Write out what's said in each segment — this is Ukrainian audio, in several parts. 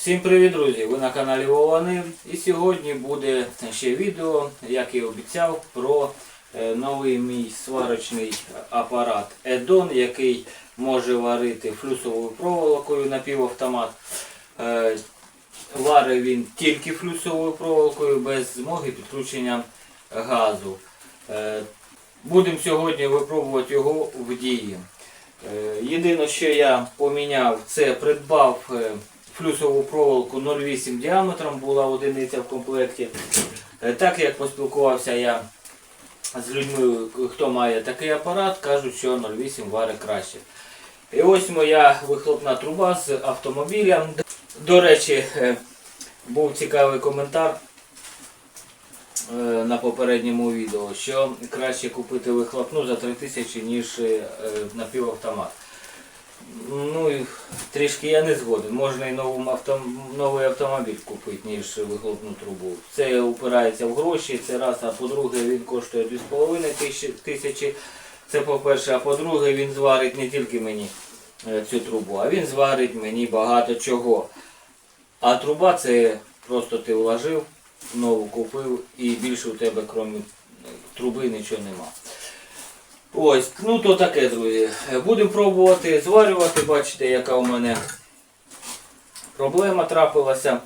Всім привіт, друзі! Ви на каналі Вовани. І сьогодні буде ще відео, як і обіцяв, про е, новий мій сварочний апарат Edon, який може варити флюсовою проволокою напівавтомат. Е, Варить він тільки флюсовою проволокою без змоги підключення газу. Е, Будемо сьогодні випробувати його в дії. Єдине, що я поміняв, це придбав флюсову проволоку 0,8 діаметром, була одиниця в комплекті. Е, Так як поспілкувався я з людьми, хто має такий апарат, кажуть, що 0,8 варить краще. І ось моя вихлопна труба з автомобіля. До речі, е, був цікавий коментар е, на попередньому відео, що краще купити вихлопну за 3000, ніж напівавтомат. Ну і трішки я не згоден. Можна і нову авто, новий автомобіль купити, ніж вихлопну трубу. Це упирається в гроші, це раз, а по-друге він коштує 2,5 тисячі-. Це по-перше, а по-друге, він зварить не тільки мені е, цю трубу, а він зварить мені багато чого. А труба це просто ти вложив, нову купив і більше у тебе, крім труби, нічого нема. Ось, ну то таке, друзі. Будемо пробувати зварювати. Бачите, яка у мене проблема трапилася.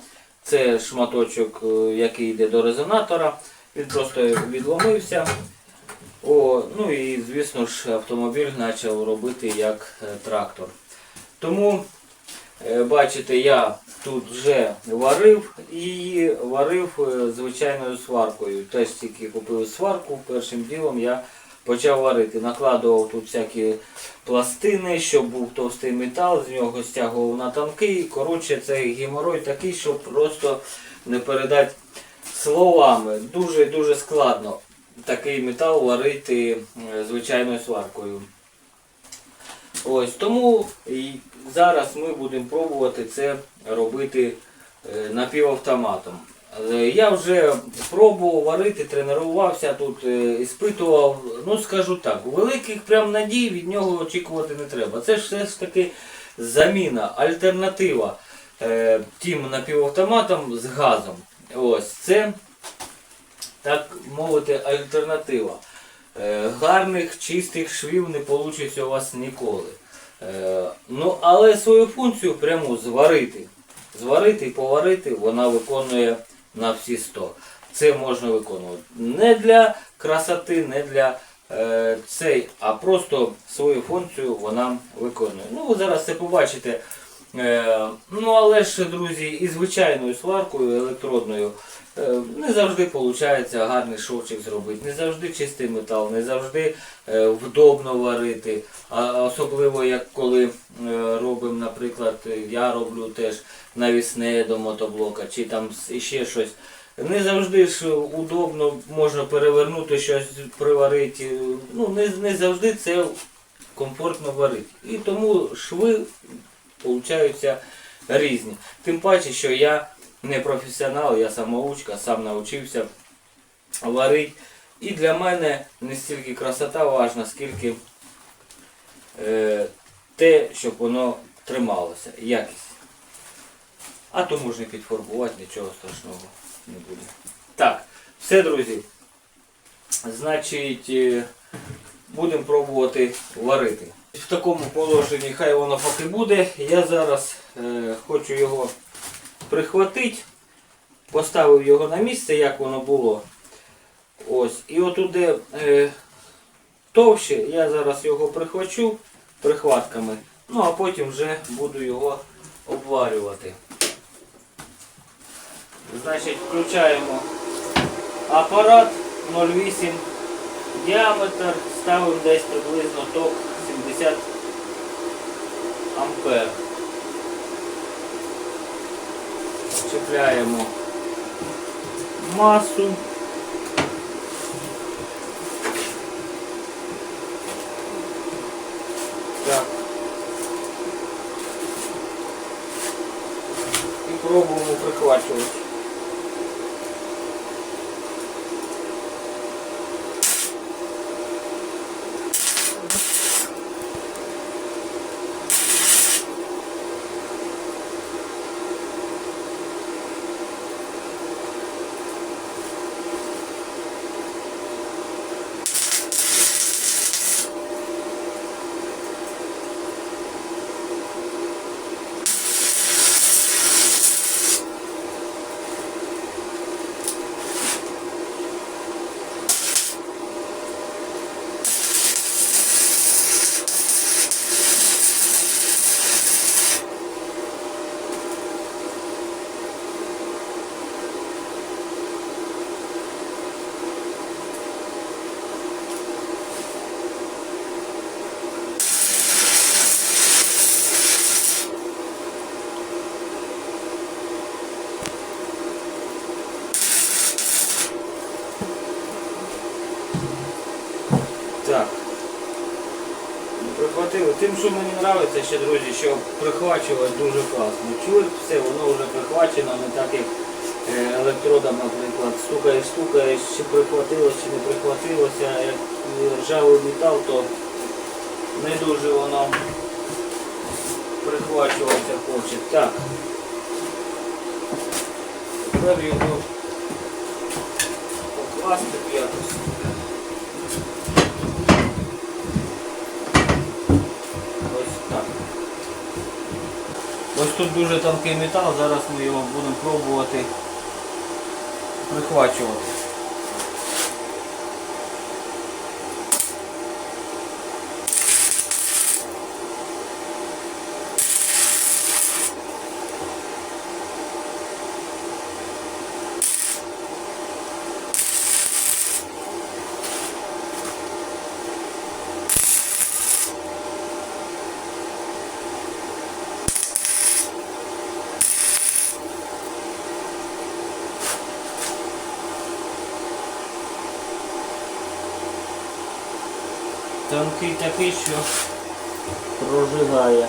Це шматочок, е, який йде до резонатора. Він просто відломився. О, ну і звісно ж автомобіль почав робити як е, трактор. Тому, е, бачите, я тут вже варив і варив звичайною сваркою. Теж тільки купив сварку, першим ділом я почав варити. Накладував тут всякі пластини, щоб був товстий метал, з нього стягував на танки. Коротше, цей геморой такий, що просто не передати словами. Дуже-дуже складно такий метал варити е, звичайною сваркою. Ось тому і зараз ми будемо пробувати це робити е, напівавтоматом. Я вже пробував варити, тренувався тут, е, іспитував. Ну скажу так, великих прям надій від нього очікувати не треба. Це ж все ж таки заміна, альтернатива е, тим напівавтоматам з газом. Ось це, так мовити, альтернатива. Е, гарних, чистих швів не вийде у вас ніколи. Е, ну, але свою функцію пряму зварити. Зварити і поварити вона виконує на всі 100. Це можна виконувати не для красоти, не для е, цей, а просто свою функцію вона виконує. Ну, ви зараз це побачите. Е, ну, але ж, друзі, і звичайною сваркою електродною не завжди виходить гарний шовчик зробити, не завжди чистий метал, не завжди е, вдобно варити. А особливо як коли е, робимо, наприклад, я роблю теж навісне до мотоблока чи там ще щось. Не завжди ж удобно можна перевернути щось, приварити. Ну, не, не завжди це комфортно варити. І тому шви получаються різні. Тим паче, що я не професіонал, я самоучка, сам навчився варити. І для мене не стільки красота важна, скільки е, те, щоб воно трималося, якість. А то можна підфарбувати, нічого страшного не буде. Так, все, друзі. Значить, е, будемо пробувати варити. В такому положенні хай воно поки буде. Я зараз е, хочу його прихватити. Поставив його на місце, як воно було. Ось. І отуди е, товще я зараз його прихвачу прихватками. Ну а потім вже буду його обварювати. Значить, включаємо апарат 0,8 діаметр, ставимо десь приблизно ток 70 ампер. Чіпляємо масу. Так. І пробуємо прихвачувати. Прихватило. Тим, що мені подобається ще, друзі, що прихвачувати дуже класно. Чують все, воно вже прихвачено, не так як е, електродом, наприклад, стукаєш, стукаєш, чи прихватилося, чи не прихватилося. Як ржавий метал, то не дуже воно прихвачуватися хоче. Так. Тепер його покласти якось. Ось так. Ось тут дуже тонкий метал, зараз ми його будемо пробувати прихвачувати. Тонкий такий, що прожигає.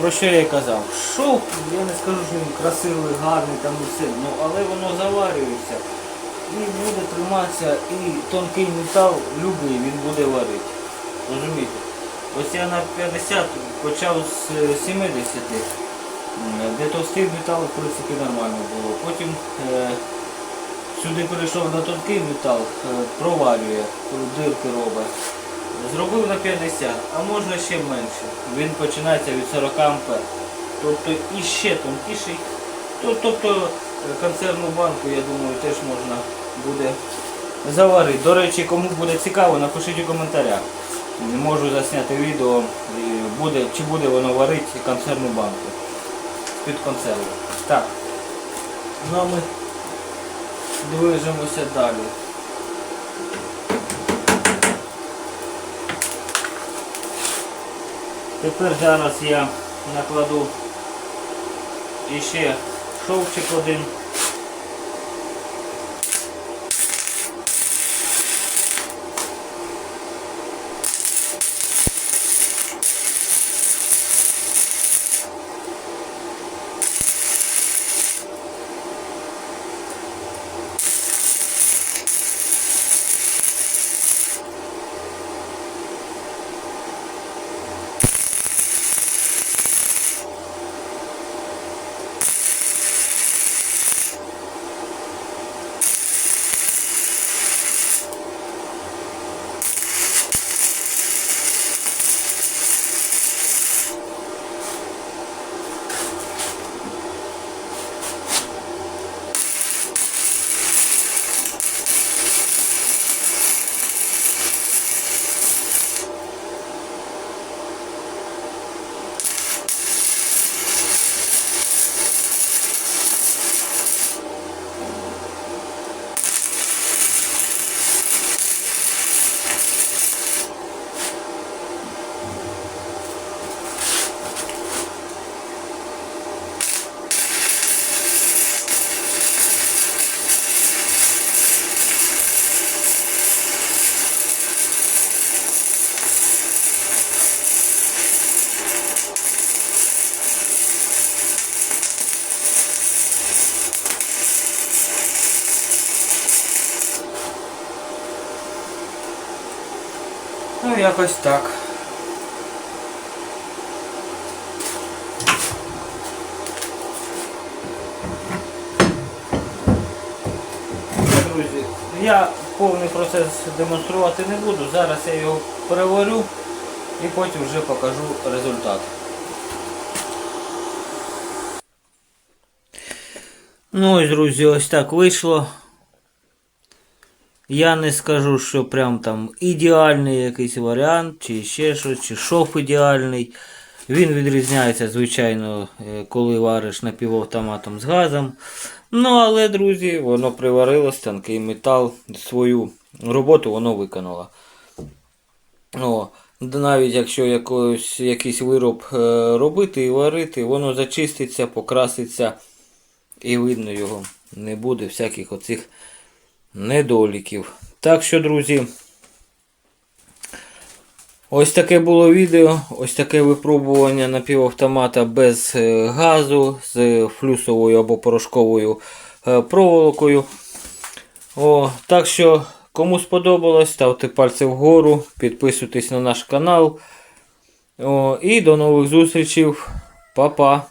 Про що я казав. Шов, я не скажу, що він красивий, гарний там і все, ну, але воно заварюється. І буде триматися, і тонкий метал, любий, він буде варити. Розумієте? Ось я на 50 почав з е, 70, м, де товстий метал, в принципі, нормально було. Потім е, сюди перейшов на тонкий метал, е, провалює, дирки робить. Зробив на 50, а можна ще менше. Він починається від 40 ампер. Тобто і ще тонкіший. Тобто е, консервну банку, я думаю, теж можна буде заварити. До речі, кому буде цікаво, напишіть у коментарях. Можу засняти відео, буде, чи буде воно варити консервну банку під консерву. Так. Ну а ми движемося далі. Тепер зараз я накладу іще шовчик один. Якось так. Друзі, я повний процес демонструвати не буду. Зараз я його переварю і потім вже покажу результат. Ну ось, друзі, ось так вийшло. Я не скажу, що прям там ідеальний якийсь варіант, чи ще щось, чи шов ідеальний. Він відрізняється, звичайно, е, коли вариш напівавтоматом з газом. Ну, але, друзі, воно приварилось, тонкий метал, свою роботу воно виконало. О, навіть якщо якось, якийсь вироб е, робити і варити, воно зачиститься, покраситься і видно його. Не буде всяких оцих недоліків. Так що, друзі, ось таке було відео, ось таке випробування напівавтомата без е, газу, з флюсовою або порошковою е, проволокою. О, так що, кому сподобалось, ставте пальці вгору, підписуйтесь на наш канал. О, і до нових зустрічей. Па-па!